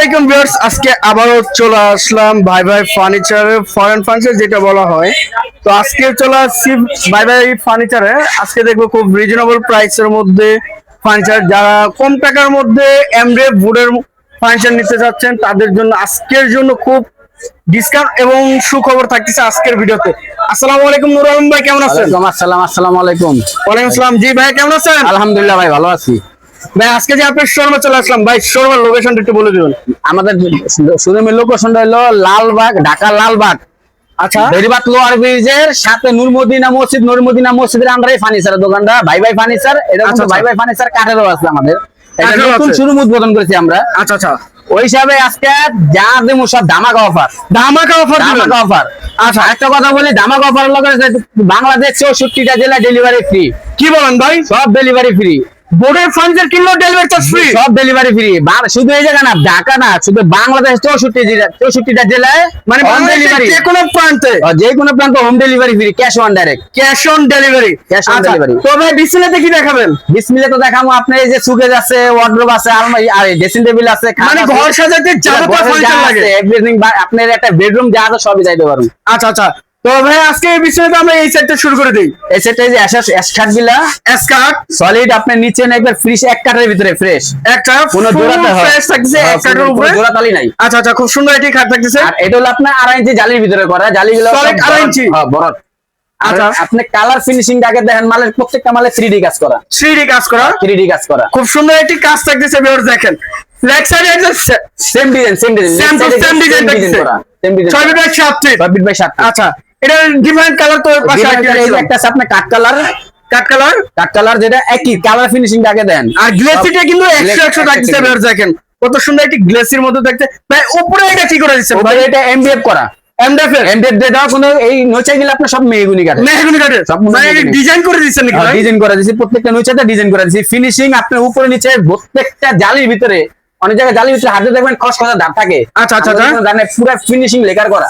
আলাইকুম ভিউয়ার্স আজকে আবারও চলে আসলাম ভাই ভাই ফার্নিচারে ফরেন ফার্নিচার যেটা বলা হয়। তো আজকে চলে আসছি ভাই ভাই ফার্নিচারে। আজকে দেখব খুব রিজনেবল প্রাইসের মধ্যে ফার্নিচার যারা কম টাকার মধ্যে এমডে বুডের ফার্নিচার নিতে চাচ্ছেন তাদের জন্য আজকের জন্য খুব ডিসকাউন্ট এবং সুখবর থাকতেছে আজকের ভিডিওতে। আসসালামু আলাইকুম নুর আলম ভাই কেমন আছেন? আসসালাম আসসালামু আলাইকুম ওয়ালাইকুম আসসালাম। জি ভাই কেমন আছেন? আলহামদুলিল্লাহ ভাই ভালো আছি। ভাই আজকে যে আপনার শোরুমে চলে আসলাম ভাই শোরুমের লোকেশনটা একটু বলে দিবেন। আমাদের শোরুমের লোকেশনটা হলো লালবাগ ঢাকা লালবাগ। আচ্ছা। বেরিবাত লোয়ার ব্রিজের সাথে নূর মদিনা মসজিদ নূর মদিনা মসজিদের আন্ডারে ফার্নিচার দোকানটা ভাই ভাই ফার্নিচার এটা আচ্ছা, কিন্তু ভাই আচ্ছা। ভাই ফার্নিচার কাঠেরও আছে আমাদের। এটা নতুন শোরুম উদ্বোধন করেছি আমরা। আচ্ছা আচ্ছা। ওই হিসাবে আজকে যা দেবো সব ধামাকা অফার ধামাকা অফার ধামাকা অফার আচ্ছা। একটা কথা বলি ধামাকা অফার লগে বাংলাদেশ চৌষট্টিটা জেলা ডেলিভারি ফ্রি কি বলেন ভাই? সব ডেলিভারি ফ্রি বোর্ডের ফার্নিচার কিনলেও ডেলিভারি চার্জ ফ্রি সব ডেলিভারি ফ্রি শুধু এই জায়গা না ঢাকা না শুধু বাংলাদেশ চৌষট্টি জেলা চৌষট্টিটা জেলায় মানে হোম ডেলিভারি যে কোনো প্রান্তে। যে কোনো প্রান্ত home delivery free cash on direct cash on delivery Cash on delivery। তো ভাই ডিসপ্লেতে কি দেখাবেন? বিসমিলে তো দেখাবো আপনি এই যে সুকেজ আছে ওয়ার্ড্রোব আছে আলমারি আর ড্রেসিং টেবিল আছে মানে ঘর সাজাতে যাবতীয় ঘরে যা ফার্নিচার লাগে বা- আপনার একটা বেডরুম যা আছে সবই যাইতে পারুন আচ্ছা আচ্ছা। তো ভাই আজকে এই বিষয়টা আমরা এই সেটটা শুরু করে দিই। এই সেটটা যে অ্যাশ বিলা স্কার্ট সলিড আপনার নিচে না একবার ফ্রেশ এক কাঠের ভিতরে ফ্রেশ একটা কোনো জোড়াতে হয়। ফ্রেশ থাকছে হ্যাঁ, এক কাঠের কোনো উপরে। জোড়াতালি নাই। আচ্ছা আচ্ছা খুব সুন্দর এটি খাট থাকতেছে। আর এটা হলো আপনার আড়াই ইঞ্চি জালির ভিতরে করা। জালিগুলো Solid সব আড়াই ইঞ্চি? হ্যাঁ, বরফ আচ্ছা। আপনি কালার ফিনিশিং আগে দেখেন। মালের প্রত্যেকটা মালে থ্রি কাজ করা। থ্রি কাজ করা। থ্রি কাজ করা। খুব সুন্দর একটি কাজ থাকতেছে ভিউয়ার্স দেখেন। সাইডে same design same design Same to same design করা। সেম ডিজাইন ছয় বাই সাত ফিট ছয় ফিট বাই সাত আচ্ছা। এটা ডিফারেন্ট কালার তো পাশে। একটা আছে আপনার কাঠ কালার কাট কালার কাঠ কালার যেটা একই কালার দেন। আর গ্লেসিটা কিন্তু একশো থাকতেছে দেখেন। কত সুন্দর একটি গ্লেসির মধ্যে দেখতে। ভাই উপরে এটা কি করে দিচ্ছেন ভাই। এটা এমডিএফ করা। এমডিএফ এমডিএফ দিয়ে দেওয়া কোনো এই নোচা গেলে আপনার সব মেহগুনি কাটে। মেহগুনি কাঠের সব মনে মানে ডিজাইন করে দিচ্ছেন নাকি ডিজাইন করা দিয়েছি। প্রত্যেকটা নোচাতে ডিজাইন করা ফিনিশিং আপনার উপরে নিচে প্রত্যেকটা জালির ভিতরে। অনেক জায়গায় জালির ভিতরে হাতে দেখবেন খস খসা দাগ থাকে। আচ্ছা, আচ্ছা, আচ্ছা। জানে পুরো ফিনিশিং লেকার করা।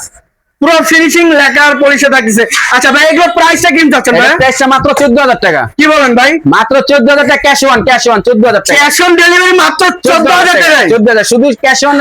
পুরো ফিনিশিং লেখার পরিষেবা থাকতেছে আচ্ছা ভাই এগুলো প্রাইসটা কিনতে চাচ্ছেন ভাই? প্রাইসটা মাত্র চোদ্দ হাজার টাকা। কি বলেন ভাই? মাত্র চোদ্দ হাজার টাকা ক্যাশ ওয়ান ক্যাশ চোদ্দ হাজার টাকা। ক্যাশ অন ডেলিভারি মাত্র চোদ্দ হাজার টাকায়? চোদ্দ হাজার শুধু ক্যাশ ওয়ান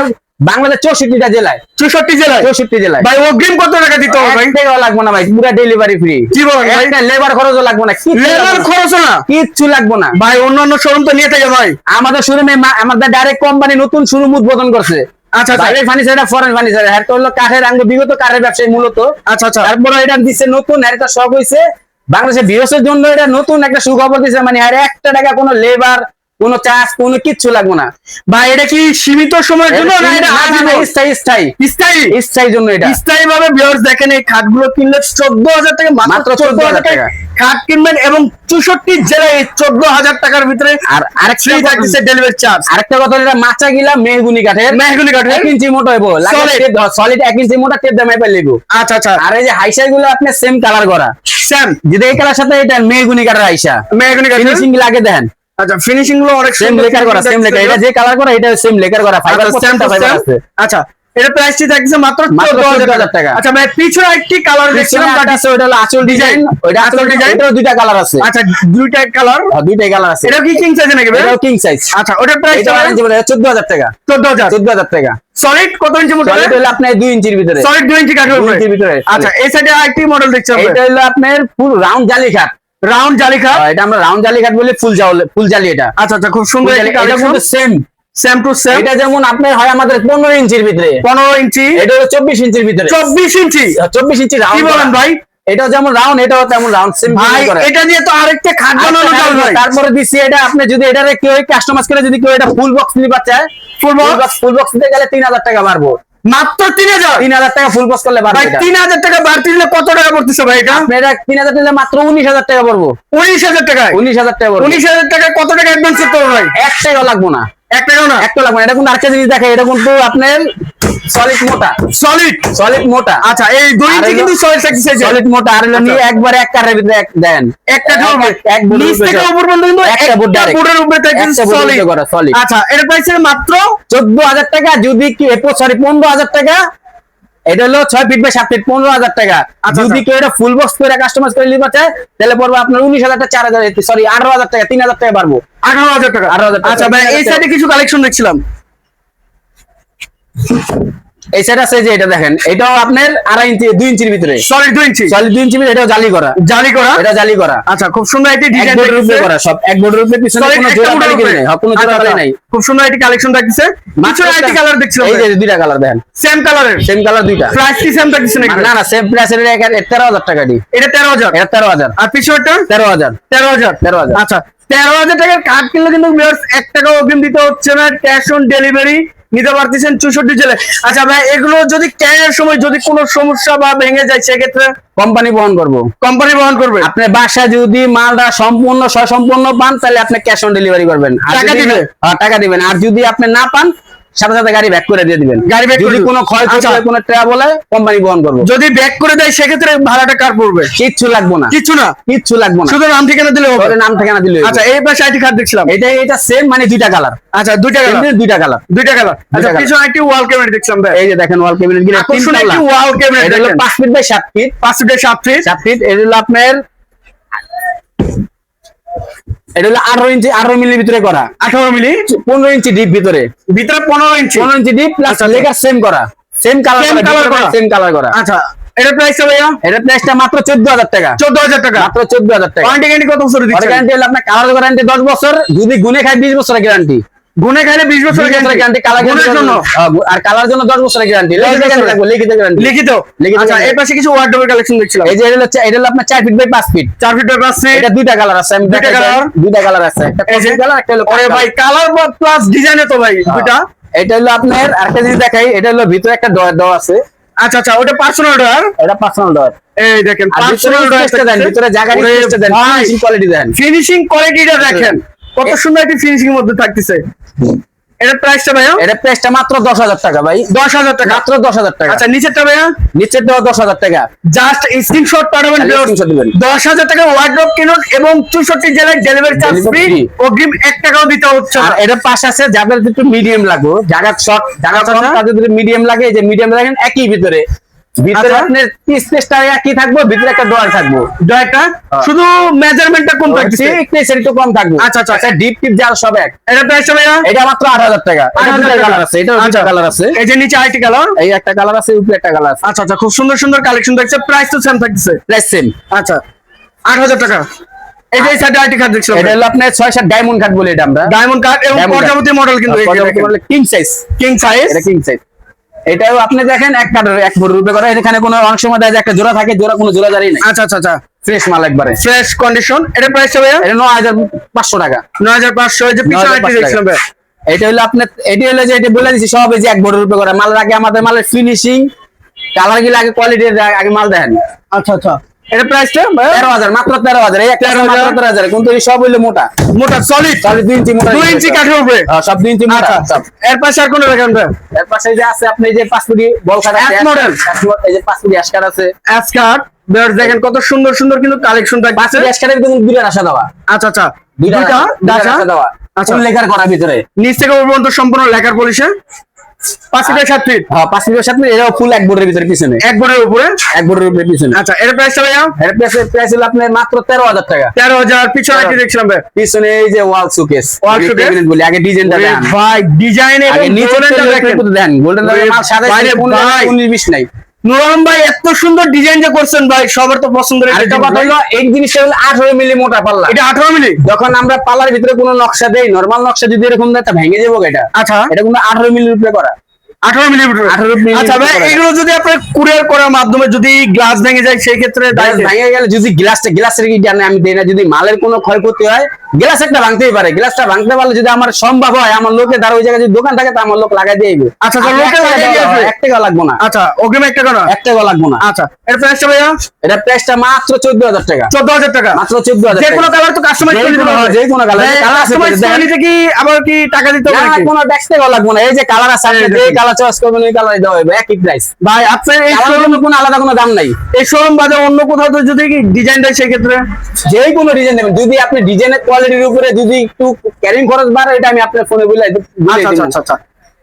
বাংলাদেশ চৌষট্টিটা জেলায়। চৌষট্টি জেলায়? চৌষট্টি জেলায়। ভাই অগ্রিম কত টাকা দিতে হবে ভাই? এক লাগবে না ভাই পুরো ডেলিভারি ফ্রি কি বলেন ভাই? লেবার খরচও লাগবে না লেবার। খরচ না। কিচ্ছু লাগবে না। ভাই অন্যান্য শোরুম তো নিয়ে থাকে ভাই। আমাদের শোরুমে আমাদের ডাইরেক্ট কোম্পানি নতুন শোরুম উদ্বোধন করছে। আচ্ছা, আচ্ছা। বাইরের ফার্নিচার এটা ফরেন ফার্নিচার এটা হলো কাঠের আঙ্গ বিগত কাঠের ব্যবসায়ী মূলত। আচ্ছা আচ্ছা। তারপরে এটা দিচ্ছে নতুন আর এটা শখ হয়েছে বাংলাদেশের বিরসের জন্য এটা নতুন একটা সুখবর দিচ্ছে মানে আর একটা টাকা কোনো লেবার কোনো চার্জ কোনো কিচ্ছু লাগবে না। ভাই এটা কি সীমিত সময়ের জন্য না এটা? স্থায়ী স্থায়ী। স্থায়ী? স্থায়ী জন্য এটা। স্থায়ী ভাবে ভিউয়ার্স দেখেন এই খাটগুলো কিনলে চোদ্দ হাজার টাকা মাত্র মাত্র চোদ্দ হাজার 14,000 টাকা। খাট কিনবেন এবং চৌষট্টি জেলায় চোদ্দ হাজার টাকার ভিতরে আর আরেকটা ফ্রি থাকতেছে ডেলিভারি চার্জ আরেকটা কথা যেটা মাচা গিলা মেহগুনি কাঠের। মেহগুনি কাঠের? এক ইঞ্চি মোটা হইব। সলিড এক ইঞ্চি মোটা টেপ দামে পাই লিখব আচ্ছা আচ্ছা। আর এই যে হাইসাই গুলো আপনি সেম কালার করা। স্যাম যদি এই কালার সাথে এটা মেহগুনি কাঠের হাইসা। মেহগুনি কাঠের? ফিনিশিং লাগে দেন আচ্ছা ফিনিশিংগুলো অনেক সেম লেকার করা সেম লেকার এটা যে কালার করা এটা সেম লেকার করা ফাইবার আচ্ছা, ফাইবার আছে। আচ্ছা এটা প্রাইসটি থাকছে মাত্র মাত্র হাজার 14,000 টাকা। আচ্ছা ভাই পিছনে একটি কালার দেখছিলাম বাট আছে ওটা হলো আঁচল ডিজাইন। আঁচল আঁচল ডিজাইন দুইটা কালার আছে। আচ্ছা দুইটা কালার হ্যাঁ, দুইটাই কালার আছে। এটা কি কিং সাইজ নাকি ভাই? এটাও কিং সাইজ আচ্ছা ওটার প্রাইস এটা অরেঞ্জ বলে 14000 টাকা। চোদ্দ হাজার। 14000 টাকা। সলিড কত ইঞ্চি মোটা সলিড হলো আপনার 2 ইঞ্চির ভিতরে। সলিড দুই ইঞ্চি কাঠের উপরে। ইঞ্চির ভিতরে। আচ্ছা এই সাইডে আরেকটি মডেল দেখছি আমরা এটা হলো আপনার ফুল রাউন্ড জালি কাঠ রাউন্ড জালি এটা আমরা রাউন্ড জালি কাঠ বলি ফুল জালি ফুল জালি এটা। আচ্ছা আচ্ছা খুব সুন্দর এটা কিন্তু সেম সেম টু সেম এটা যেমন আপনার হয় আমাদের 15 ইঞ্চির ভিতরে। পনেরো ইঞ্চি? এটা হলো 24 ইঞ্চির ভিতরে। চব্বিশ ইঞ্চি? 24 ইঞ্চি রাউন্ড কি বলেন ভাই? এটা যেমন রাউন্ড এটাও তেমন রাউন্ড সেম ভাই এটা দিয়ে তো আরেকটা খাট বানানো যাবে ভাই। তারপরে দিচ্ছি এটা আপনি যদি এটারে কেউ কাস্টমাইজ করে যদি কেউ এটা ফুল বক্স নিতে চায় ফুল বক্স ফুল বক্স নিতে গেলে তিন হাজার টাকা বাড়বো। মাত্র তিন হাজার। তিন হাজার টাকা ফুল বক্স করলে ভাই তিন হাজার টাকা বাড়তি দিলে কত টাকা পড়তেছে ভাই এটা? এটা তিন হাজার নিলে মাত্র উনিশ হাজার টাকা পড়ব। উনিশ হাজার টাকা উনিশ হাজার টাকা উনিশ হাজার টাকা কত টাকা অ্যাডভান্স করতে হবে ভাই? এক টাকাও লাগবো না। এক টাকাও না? এক টাকা লাগবো না। এটা কিন্তু আরেকটা জিনিস দেখে এটা কিন্তু আপনার সলিড মোটা। সলিড সলিড মোটা। আচ্ছা এই দুই ইঞ্চি কিন্তু সলিড থাকতেছে সলিড মোটা। আর হলো নিয়ে একবারে এক কারের ভিতরে এক দেন। একটা এক- নিচ থেকে উপর পর্যন্ত কিন্তু একটা। বোর্ডের উপরে থাকছে সলিড করা, solid। আচ্ছা এটা প্রাইস মাত্র চোদ্দ হাজার টাকা যদি কি সরি পনেরো হাজার টাকা এটা হলো ছয় ফিট বাই সাত ফিট পনেরো হাজার টাকা। আচ্ছা, যদি আচ্ছা। কেউ এটা ফুল বক্স করে কাস্টমাইজ করে নিতে চায় তাহলে পড়বে আপনার উনিশ হাজার টাকা চার হাজার সরি আঠারো হাজার টাকা তিন হাজার টাকা পারব আঠারো হাজার টাকা। 18,000 টাকা। আচ্ছা ভাই এই সাইডে কিছু কালেকশন দেখছিলাম। এই সেট আছে যে এটা দেখেন এটাও আপনার আড়াই ইঞ্চি দুই ইঞ্চির ভিতরে। সলিড দুই ইঞ্চি। সলিড দুই ইঞ্চি এটাও জালি করা। জালি করা? এটা জালি করা। আচ্ছা খুব সুন্দর একটি ডিজাইন উপরে করা সব এক বোর্ডের উপরে পিছনে কোনো জোড়া তালি উপরে। হ্যাঁ, কোনো জোড়া আচ্ছা, তালি আচ্ছা। নাই। খুব সুন্দর একটি কালেকশন থাকছে মাত্র একটি কালার দেখছিলাম এই যে দুইটা কালার দেখেন। সেম কালারের সেম কালার দুইটা। প্রাইস কি সেম থাকছে নাকি না না সেম প্রাইস এর তেরো হাজার টাকা দি। এটা তেরো হাজার? এটা তেরো হাজার। আর তেরো হাজার। তেরো হাজার। আচ্ছা তেরো হাজার টাকার কার্ড কিনলে কিন্তু এক টাকা অগ্রিম দিতে হচ্ছে না। ক্যাশ অন ডেলিভারি নিতে পারতেছেন চৌষট্টি জেলে আচ্ছা ভাই এগুলো যদি ক্যারিয়ার সময় যদি কোনো সমস্যা বা ভেঙে যায় সেক্ষেত্রে? কোম্পানি বহন করব। কোম্পানি বহন করবে? আপনি বাসা যদি মালটা সম্পূর্ণ সম্পূর্ণ পান তাহলে আপনি ক্যাশ অন ডেলিভারি করবেন। টাকা দিবেন? হ্যাঁ, টাকা দিবেন। আর যদি আপনি না পান সাথে সাথে গাড়ি ব্যাক করে দিয়ে দিবেন। গাড়ি যদি কোনো আচ্ছা। হয় কোনো কোম্পানি বহন করব। যদি ব্যাক করে দেয় সেক্ষেত্রে ভাড়াটা কার পড়বে? কিচ্ছু লাগবো না। কিছু না? কিচ্ছু লাগবো না। শুধু নাম ঠিকানা দিলে হবে? নাম ঠিকানা দিলে আচ্ছা এই পাশে আইটি কার্ড দেখছিলাম। এটা এটা সেম মানে দুইটা কালার আচ্ছা দুইটা কালার দুইটা কালার দুইটা কালার আচ্ছা। পিছনে একটি ওয়াল ক্যাবিনেট দেখছিলাম ভাই এই যে দেখেন ওয়াল ক্যাবিনেট আকর্ষণ একটি ওয়াল ক্যাবিনেট এটা হলো দেখেন। পাঁচ ফিট বাই সাত ফিট পাঁচ ফিটের সাত ফিট সাত ফিট এটা হলো আপনার এটা হলো আঠারো ইঞ্চি আঠারো মিলির ভিতরে করা। আঠারো মিলি? পনেরো ইঞ্চি ডিপ ভিতরে। ভিতরে পনেরো ইঞ্চি। পনেরো ইঞ্চি ডিপ প্লাস আচ্ছা, লেগার সেম করা। Same colour. সেম কালার করা। আচ্ছা এটা প্রাইস ভাইয়া? এটা প্রাইসটা মাত্র চোদ্দ হাজার টাকা। চোদ্দ হাজার টাকা। মাত্র চোদ্দ হাজার টাকা। ওয়ারেন্টি গ্যারান্টি কত বছর দিচ্ছেন? গ্যারান্টি হলো আপনার কালার গ্যারান্টি দশ বছর যদি গুনে খায় বিশ বছরের গ্যারান্টি গুনে খাইলে বিশ বছর গ্যারান্টি কালার জন্য। আর কালার জন্য দশ বছরের গ্যারান্টি লিখিত গ্যারান্টি লিখিত। আচ্ছা। এর পাশে কিছু ওয়ার্ডরোবের কালেকশন দেখছিলাম। এই যে এটা চা- এটা হলো আপনার চার ফিট বাই পাঁচ ফিট চার ফিট বাই পাঁচ ফিট এটা দুইটা কালার আছে দুইটা? দেন। দুইটা কালার আছে। একটা এই কালার একটা হলো আরে ভাই কালার প্লাস ডিজাইনে তো ভাই দুইটা। এটা হলো আপনার আরেকটা জিনিস দেখাই এটা হলো ভিতরে একটা ডয়ার দেওয়া আছে। আচ্ছা আচ্ছা ওটা পার্সোনাল ডয়ার এটা পার্সোনাল ডয়ার এই দেখেন পার্সোনাল দেন ভিতরে জায়গা then finishing quality then. Finishing কোয়ালিটিটা দেখেন। কত সুন্দর একটি ফিনিশিং এর মধ্যে থাকতেছে। এটার প্রাইসটা ভাইয়া? এটা প্রাইসটা মাত্র দশ হাজার টাকা ভাই। দশ হাজার টাকা? মাত্র দশ হাজার টাকা। আচ্ছা নিচেরটা ভাইয়া? নিচের দেওয়া টাকা। জাস্ট স্ক্রিনশট পাঠাবেন খালি screenshot দিবেন। দশ হাজার টাকা ওয়ার্ড্রপ কিনুন এবং চৌষট্টি জেলায় ডেলিভারি চার্জ ফ্রি অগ্রিম টাকাও দিতে হচ্ছে আর না এটার আছে যাদের একটু মিডিয়াম লাগবে জায়গা শর্ট জায়গা শর্ট। তাদের মিডিয়াম লাগে এই যে মিডিয়াম লাগেন একই ভিতরে। ভিতরে আচ্ছা। একই থাকব ভিতরে একটা ডোয়ার থাকব। ডয়টা শুধু মেজারমেন্টটা কোন থাকছে একটু একটু কম থাকবে। আচ্ছা, আচ্ছা। আচ্ছা। ডিপ টিপ যার সব এক। এটা মাত্র টাকা। কালার আছে এটা আচ্ছা। কালার আছে। এই যে নিচে আইটি কালার এই একটা কালার আছে উপরে একটা কালার আছে। আচ্ছা আচ্ছা খুব সুন্দর সুন্দর কালেকশন দেখছে। প্রাইস তো সেম থাকছে প্রাইস সেম আচ্ছা আট হাজার টাকা। এই যে সাইডে আইটি কার্ড দেখছিলাম। এটা হলো আপনার ছয় সাত ডায়মন্ড কাট বলে এটা আমরা। ডায়মন্ড কার্ড এবং মডেল কিন্তু কিং সাইজ কিং সাইজ এটা কিং সাইজ এটাও আপনি দেখেন এক কাটার এক ভরি রূপে করা। এখানে কোনো দেখা যায় একটা জোড়া থাকে জোড়া কোনো জোড়া জারি নাই। আচ্ছা আচ্ছা আচ্ছা। ফ্রেশ মাল একবারে। ফ্রেশ কন্ডিশন এটা প্রাইস হবে এটা নয় হাজার পাঁচশো টাকা। নয় হাজার পাঁচশো যে পিছনে 9,500 দেখছিলাম এটা হলো আপনার এটা হলো যে এটা বলে দিচ্ছি সব এই যে এক ভরি রূপে করা। মাল আগে আমাদের মালের ফিনিশিং কালার গিলা আগে কোয়ালিটি আগে মাল দেখেন। আচ্ছা আচ্ছা। এটা প্রাইসটা তেরো হাজার মাত্র তেরো হাজার এই একটা 13,000 মাত্র তেরো হাজার? কিন্তু এই সব হইল মোটা। মোটা সলিড তাহলে দুই ইঞ্চি মোটা দুই ইঞ্চি কাঠের উপরে? হ্যাঁ, সব দুই ইঞ্চি মোটা। আচ্ছা সব। এর পাশে আর কোন রাখেন ভাই? এর পাশে যে আছে আপনি যে ফুটি বল খাট আছে এক model। এই যে ফুটি আছে। বেয়ার দেখেন কত সুন্দর সুন্দর কিন্তু কালেকশন ফুটি আশকারের কিন্তু দুইটা রাশা দেওয়া। আচ্ছা আচ্ছা। ডাসা? ডাসা দেওয়া। আচ্ছা। আচ্ছা লেখার করা ভিতরে। নিচ থেকে উপর পর্যন্ত সম্পূর্ণ লেখার পলিশে। পাঁচ ফিটের সাত ফিট হ্যাঁ পাঁচ ফুল এক বোর্ডের ভিতরে পিছনে। এক বোর্ডের উপরে? এক বোর্ডের উপরে পিছনে। আচ্ছা এর প্রাইসটা ভাইয়া? এর প্রাইস প্রাইস হলো আপনার মাত্র তেরো হাজার টাকা। তেরো হাজার পিছনে আইটি দেখছিলাম ভাই? পিছনে এই যে ওয়াল সুকেস? বলি আগে ডিজাইনটা দেন। ভাই ডিজাইন এবং নিচে দেখেন। গোল্ডেন মাল সাদা বিশ নাই। নুরম ভাই এত সুন্দর ডিজাইন যে করছেন ভাই সবার তো কথা হলো এই জিনিসটা হলো আঠারো মিলি মোটা পাল্লা। এটা আঠারো মিনিট যখন আমরা পাল্লার ভিতরে কোনো নকশা দেই নরমাল নকশা যদি এরকম দেয় তা ভেঙে যাব এটা আচ্ছা। এটা কিন্তু আঠারো মিলির উপরে করা। আঠারো মিলিমিটার 18 millimeter আচ্ছা ভাই এগুলো যদি আপনার কুরিয়ার করার মাধ্যমে যদি গ্লাস ভেঙে যায় সেই ক্ষেত্রে ভেঙে গেলে যদি গ্লাসটা গ্লাসের আমি দেই না। যদি মালের কোনো ক্ষয়ক্ষতি হয় গ্লাস একটা ভাঙতেই পারে গ্লাসটা ভাঙতে পারলে যদি আমার সম্ভব হয় আমার লোকে তার ওই জায়গায় যদি দোকান থাকে তা আমার লোক লাগাই দিয়ে। আচ্ছা, আচ্ছা, এক টাকা? এক টাকা লাগবো না। আচ্ছা অগ্রিম একটা কেন এক টাকা লাগবো না। আচ্ছা এর প্রাইসটা ভাইয়া? এটা প্রাইসটা মাত্র চোদ্দ হাজার টাকা। চোদ্দ হাজার টাকা? মাত্র চোদ্দ হাজার যে কোনো কালার তো কাস্টমাইজ করে দিতে হবে যে কোনো করে নিতে কি আবার কি টাকা দিতে হবে না, কোনো ট্যাক্স টাকা লাগবো না। এই যে কালার আছে আপনি যে কালার চয়েস করবেন ওই কালার দেওয়া হবে একই প্রাইস ভাই আপনার এই কালার শোরুম কোনো আলাদা কোনো দাম নাই। এই শোরুম বাদে অন্য কোথাও তো যদি ডিজাইন দেয় সেক্ষেত্রে যে কোনো ডিজাইন দেবেন যদি আপনি ডিজাইনের কোয়ালিটির উপরে যদি একটু ক্যারিং খরচ বাড়ে এটা আমি আপনার ফোনে বলে আচ্ছা আচ্ছা আচ্ছা আচ্ছা।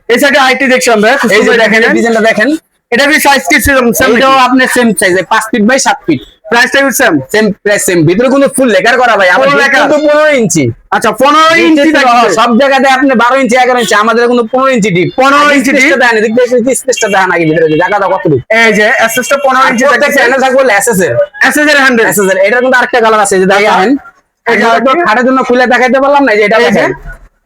এই সাইডে আইটি দেখছিলাম ভাই এই যে দেখেন দেখেন। ডিজাইনটা দেখেন। এটা কি সাইজ কি ছিল এইটাও আপনার সেম সাইজে পাঁচ ফিট বাই সাত ফিট প্রাইসটা use same same price same ভিতরে কিন্তু ফুল লেকার করা ভাই Full লেকার? কিন্তু পনেরো ইঞ্চি। আচ্ছা পনেরো ইঞ্চি থাকছে সব জায়গাতে আপনি বারো ইঞ্চি এগারো ইঞ্চি আমাদের কোনো পনেরো ইঞ্চি ডিপ 15 ইঞ্চি deep? দেন এদিক থেকে স্পেসটা দেন আগে ভিতরে জায়গাটা কত এই যে এসএসটা পনেরো ইঞ্চি প্রত্যেক চ্যানেল থাকবে এসএস এর এসএস এর হ্যান্ডেল এসএস এর এটার কিন্তু আরেকটা কালার আছে যে দেখেন। খাটের জন্য খুলে দেখাইতে পারলাম না যে এটা দেখেন।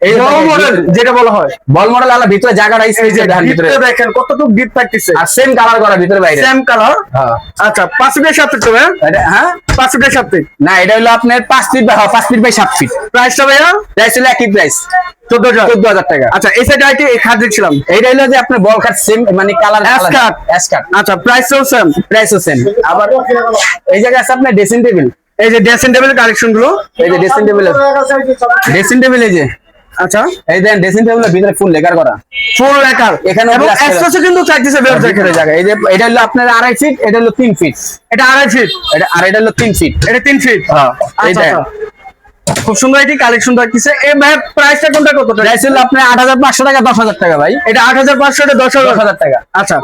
এই বড় মডেল যেটা বলা হয়। বল মডেল আলা ভিতরে জায়গাটা এই যে ভিতরে ভিতরে। দেখেন কতটুকু ডিপ থাকতেছে আর সেম কালার করা ভিতরে বাইরে। সেম কালার হ্যাঁ। আচ্ছা পাঁচ ফিটের সাথে তো হ্যাঁ? পাঁচ ফিটের সাথে না এটা হলো আপনার পাঁচ ফিট বা হ্যাঁ, পাঁচ ফিট বাই সাত ফিট প্রাইসটা ভাইয়া? প্রাইস হলো একই প্রাইস চোদ্দ হাজার। টাকা। আচ্ছা এই সাইডে আইটি খাট দেখছিলাম। এইটা হলো যে আপনার বল কাট সেম মানে কালার। অ্যাশ কাট আচ্ছা প্রাইসটাও সেম প্রাইসও সেম আবার এই জায়গায় আছে আপনার ড্রেসিং টেবিল এই যে ড্রেসিং টেবিল কালেকশনগুলো? এই যে ড্রেসিং টেবিল ড্রেসিং টেবিল এই যে। আচ্ছা। এই দেন ড্রেসিং টেবিলের ভিতরে ফুল লেকার করা। ফুল লেকার এখানে এবং glass করা। এক্সট্রা কিন্তু চাইতেছে বের ভিতরে জায়গা। এই যে এটা হলো আপনার আড়াই ফিট এটা হলো তিন ফিট এটা আড়াই ফিট এটা আর এটা হলো তিন ফিট এটা তিন ফিট হ্যাঁ এই দেন। খুব সুন্দর এটি কালেকশন থাকতেছে এই ভাই প্রাইসটা কোনটা কত টাকা? প্রাইস হলো আপনার আট হাজার পাঁচশো টাকা দশ হাজার টাকা ভাই। এটা আট হাজার পাঁচশো এটা দশ দশ হাজার টাকা। আচ্ছা।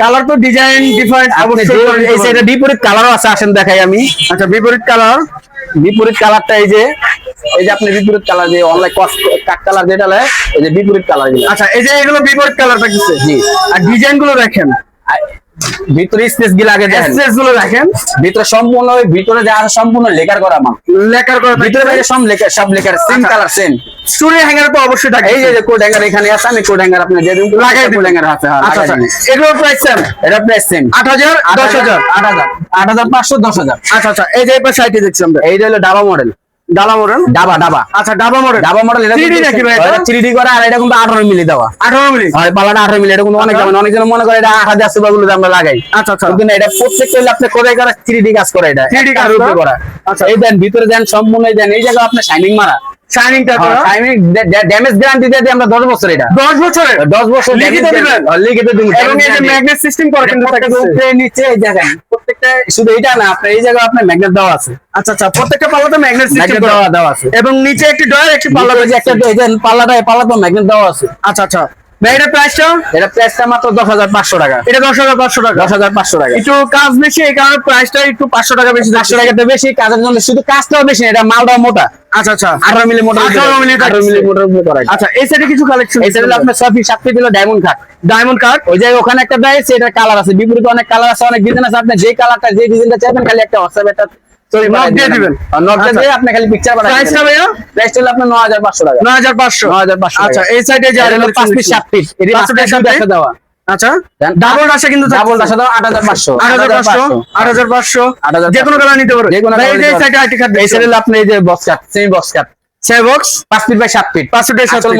কালার তো ডিজাইন ডিফারেন্ট অবশ্যই এই সাইডে বিপরীত কালারও আছে আসেন দেখাই আমি। আচ্ছা বিপরীত কালার বিপরীত কালারটা এই যে এই যে আপনি বিপরীত কালার যে অনলাইন কাট কালার যেটা লেয়, এই যে বিপরীত কালার আচ্ছা এই যে এগুলো বিপরীত কালার থাকতেছে জি। আর ডিজাইনগুলো দেখেন। ভিতরে স্পেসগুলো আগে গুলো দেখেন। ভিতরে সম্পূর্ণ ভিতরে যা আছে সম্পূর্ণ লেকার করা মাল। লেকার করা ভিতরে বাইরে সব লেকার সব লেকার সেম আচ্ছা। কালার সেম হ্যাঙ্গার তো অবশ্যই থাকে এই যে যে কোড হ্যাঙ্গার এখানে আছে আমি কোড হ্যাঙ্গার আপনি দিয়ে দিন লাগাই দিন। কোড হ্যাঙ্গার আছে হ্যাঁ আচ্ছা লাগাই আচ্ছা। এগুলো প্রাইস সেম এটা প্রাইস সেম আট হাজার দশ হাজার? আট হাজার আট হাজার পাঁচশো দশ হাজার। আচ্ছা আচ্ছা। এই যে দেখছি আমরা। এইটা হলো ডাবা মডেল মডেল ডাবা ডাবা। আচ্ছা ডাবা মডেল ডাবা মডেল এটা 3D নাকি ভাই এটা? থ্রি করা আর এটা কিন্তু আঠারো মিলি দেওয়া। হয় মিলি এটা কিন্তু অনেক দাম অনেকজন মনে করে এটা গুলো আমরা লাগাই। আচ্ছা আচ্ছা। কিন্তু এটা প্রত্যেকটা হলে আপনি কোথায় করা? থ্রিডি কাজ করে এটা। 3D কাজ একটার করা? করা। আচ্ছা। এই দেন ভিতরে দেন সম্পূর্ণ দেন এই জায়গা আপনার শাইনিং মারা। শাইনিংটা শাইনিং ড্যামেজ গ্যারান্টি দিয়ে আমরা দশ বছর এটা। দশ বছরের? দশ বছর লিখিত দিবেন? হ্যাঁ, দিবেন এবং এই যে ম্যাগনেট সিস্টেম করে কিন্তু থাকে উপরে নিচে এই দেখেন প্রত্যেকটা শুধু এটা না আপনার এই জায়গায় আপনার ম্যাগনেট দেওয়া আছে। আচ্ছা আচ্ছা প্রত্যেকটা পাল্লাতে ম্যাগনেট সিস্টেম দেওয়া দেওয়া আছে। এবং নিচে একটি ডয়ার একটি পাল্লা যে একটা এই যে পাল্লাটা পাল্লাতে ম্যাগনেট দেওয়া আছে। আচ্ছা আচ্ছা। এটা প্রাইসটা এটা প্রাইসটা মাত্র দশ হাজার পাঁচশো টাকা। এটা দশ হাজার পাঁচশো টাকা? দশ হাজার পাঁচশো টাকা। একটু কাজ বেশি এই কারণে প্রাইসটা একটু পাঁচশো টাকা বেশি পাঁচশো টাকাটা বেশি কাজের জন্য শুধু কাজটাও বেশি এটা মালটাও মোটা। আচ্ছা আচ্ছা। আঠারো মিলি মোটা 18 মিলি আঠারো মিলি মোটার উপরে করা আচ্ছা এই সাইডে কিছু কালেকশন এই সাইডে আপনার ডায়মন্ড কাট ডায়মন্ড কার্ড ওই জায়গায় ওখানে একটা দেয় সেটা কালার আছে। বিপরীতে অনেক কালার আছে অনেক ডিজাইন আছে। আপনি যে কালারটা যে ডিজাইনটা চাইবেন খালি একটা হোয়াটসঅ্যাপ একটা দিয়ে দিবেন। আচ্ছা। দিয়ে আপনি খালি পিকচার পাঠাবেন প্রাইসটা ভাইয়া প্রাইস হলো আপনার নয় হাজার পাঁচশো টাকা। নয় হাজার পাঁচশো। 9500 আচ্ছা এই সাইডে যে হলো পিস দেওয়া। আচ্ছা। ডাবল রাশে কিন্তু ডাবল দাও আট হাজার পাঁচশো। আট হাজার পাঁচশো আট হাজার পাঁচশো। 8,500 যে কোনো কালার নিতে পারো। যে কোনো ভাই, এই যে সাইডে আইটি কার্ড এই সাইডে আপনি এই যে box cut semi box cut ছয় বক্স পাঁচ ফিট বাই সাত ফিট পাঁচ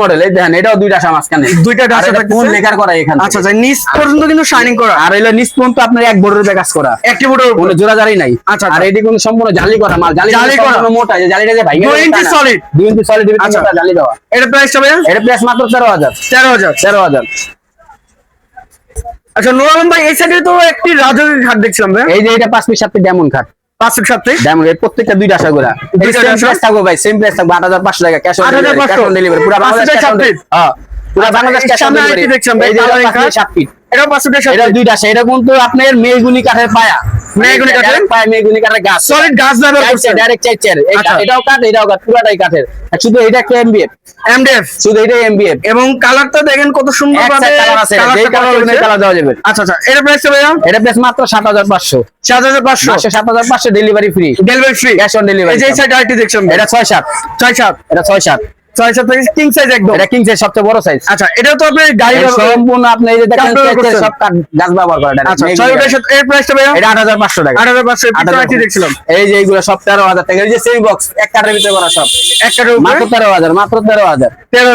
মডেল এই দেখেন এটাও দুইটা মাঝখানে দুইটা আর ডাসা কোন লেখার করা এখানে আচ্ছা আচ্ছা নিচ পর্যন্ত কিন্তু শাইনিং করা। আর এলো নিচ পর্যন্ত আপনার এক বোর্ডের কাজ করা। একটি বোর্ডের উপর। কোনো জোড়া জারি নাই। আচ্ছা, আর আচ্ছা। এটি কোনো সম্পূর্ণ জালি করা মাল জালি জালি করা। মোটা যে জালিটা ইঞ্চি ইঞ্চি সলিড আচ্ছা। আচ্ছা জালি দেওয়া। এটা এটা প্রাইস মাত্র আচ্ছা নোরাম ভাই এই সাইডে তো একটি রাজকীয় ঘাট দেখছিলাম ভাই এই যে এটা পাঁচ পিস সাত পিস ডায়মন্ড খাট। পাঁচ ফিট সাত ফিট ডায়মন্ড এর প্রত্যেকটা দুইটা আশা করা সেম প্রাইস থাকবে ভাই সেম প্রাইস থাকবে আট হাজার পাঁচশো টাকা ক্যাশ অন 8,500 ক্যাশ ডেলিভারি পুরো বাংলাদেশ ফিটের cash on সাত delivery। feet? হ্যাঁ পুরো আচ্ছা, বাংলাদেশ ক্যাশ অন ডেলিভারি আরেকটি দেখছিলাম, এই যে coloring পাঁচ card। ফিট সাত ফিট এটাও পাঁচ ফিটের এটা দুইটা আশা এটা কিন্তু আপনার মেয়েগুলি কাঠের পায়া। কাঠের? মেগুনি কাঠের গাছ। সলিড গাছ ব্যবহার করছে ডাইরেক্ট চাই আচ্ছা। এটাও কাঠ এটাও কাঠ পুরাটাই কাঠের। শুধু এটা একটা এমবিএফ এমডিএফ শুধু এটাই এমবিএফ এবং কালারটা দেখেন কত সুন্দর ভাবে কালার আছে। যেই কালার দেওয়া যাবে। আচ্ছা আচ্ছা। এটা প্রাইসটা ভাইয়া? এটা প্রাইস মাত্র সাত হাজার পাঁচশো। সাত হাজার পাঁচশো? মাসে সাত হাজার পাঁচশো delivery free delivery free cash on delivery এই যে সাইড আইটি দেখছিলাম এটা ছয় সাত। ছয় সাত। এটা ছয় সাত। ছয় সাত থেকে কিং সাইজ একদম। এটা কিংস এর সবচেয়ে বড় সাইজ আচ্ছা এটাও তো আপনি গাড়ি সম্পূর্ণ আপনি এই যে দেখেন কাঠ ব্যবহার চেয়ার করছেন। সব গাছ ব্যবহার করা আচ্ছা ছয় ওটার সাথে এর প্রাইসটা ভাইয়া? এটা আট হাজার পাঁচশো টাকা। আট হাজার পাঁচশো আট হাজার আইটি দেখছিলাম। এই যে এইগুলো সব তেরো হাজার টাকা এই যে সেই বক্স এক কাঠের ভিতরে করা সব। একটার মাত্র তেরো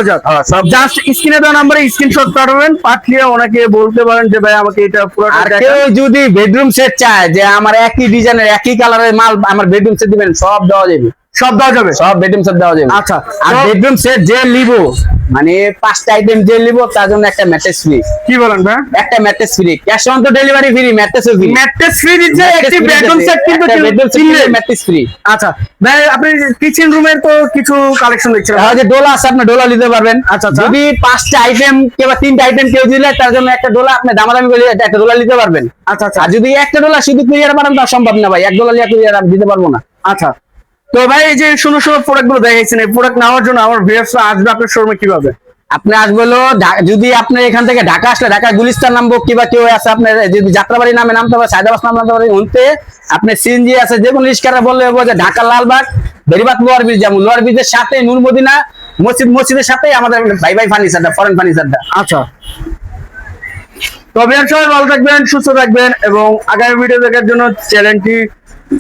সব জাস্ট স্ক্রিনে দেওয়া নাম্বারে স্ক্রিনশট পাঠাবেন পাঠিয়ে ওনাকে বলতে পারেন যে ভাই আমাকে এটা পুরোটা আর কেউ যদি বেডরুম সেট চায় যে আমার একই ডিজাইনের একই কালারের মাল আমার বেডরুম সেট দিবেন সব দেওয়া যাবে। সব দেওয়া যাবে? সব বেডরুম সেট দেওয়া যাবে। আচ্ছা আর বেডরুম সেট যে নিব মানে পাঁচটা আইটেম যে নিব তার জন্য একটা ম্যাট্রেস ফ্রি কি বলেন ভাই? একটা ম্যাট্রেস ফ্রি ক্যাশ অন তো ডেলিভারি ফ্রি ম্যাট্রেসও ফ্রি ম্যাট্রেস ফ্রি দিচ্ছে একটি বেডরুম সেট কিন্তু বেডরুম সেট ম্যাট্রেস ফ্রি আচ্ছা ভাই আপনি কিচেন রুমের তো কিছু কালেকশন দেখছিলেন তাহলে যে ডোলা আছে আপনি ডোলা নিতে পারবেন। আচ্ছা, আচ্ছা। যদি পাঁচটা আইটেম কিংবা তিনটা আইটেম কেউ দিলে তার জন্য একটা ডোলা আপনি দামাদামি করে একটা ডোলা নিতে পারবেন। আচ্ছা আচ্ছা। আর যদি একটা ডোলা শুধু কুরিয়ার পাঠান তা সম্ভব না ভাই। এক ডোলা লিয়া কুরিয়ার দিতে পারব না। আচ্ছা। তো ভাই এই যে সুন্দর সুন্দর প্রোডাক্টগুলো দেখাইছেন এই প্রোডাক্ট নেওয়ার জন্য আমার ভিউয়ার্সরা আসবে আপনার শোরুমে কীভাবে? আপনি আসবে হলো যদি আপনি এখান থেকে ঢাকা আসলে ঢাকা গুলিস্তান নামবো কিবা কেউ আছে আপনার যদি যাত্রাবাড়ি নামে নামতে পারে সায়দাবাস নাম নামতে পারে উনতে আপনি সিএনজি আছে যে কোনো রিস্কারা বললে হবে যে ঢাকা লালবাগ বেরিবাত লোয়ার ব্রিজ যেমন লোয়ার ব্রিজের সাথে নূর মদিনা মসজিদ মসজিদের সাথে আমাদের ভাই ভাই ফার্নিচারটা ফরেন ফার্নিচারটা। আচ্ছা। তবে সবাই ভালো থাকবেন সুস্থ থাকবেন এবং আগামী ভিডিও দেখার জন্য চ্যানেলটি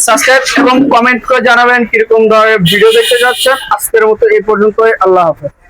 সাবস্ক্রাইব এবং কমেন্ট করে জানাবেন কীরকম ধরনের ভিডিও দেখতে যাচ্ছেন। আজকের মতো এই পর্যন্তই। আল্লাহ হাফেজ।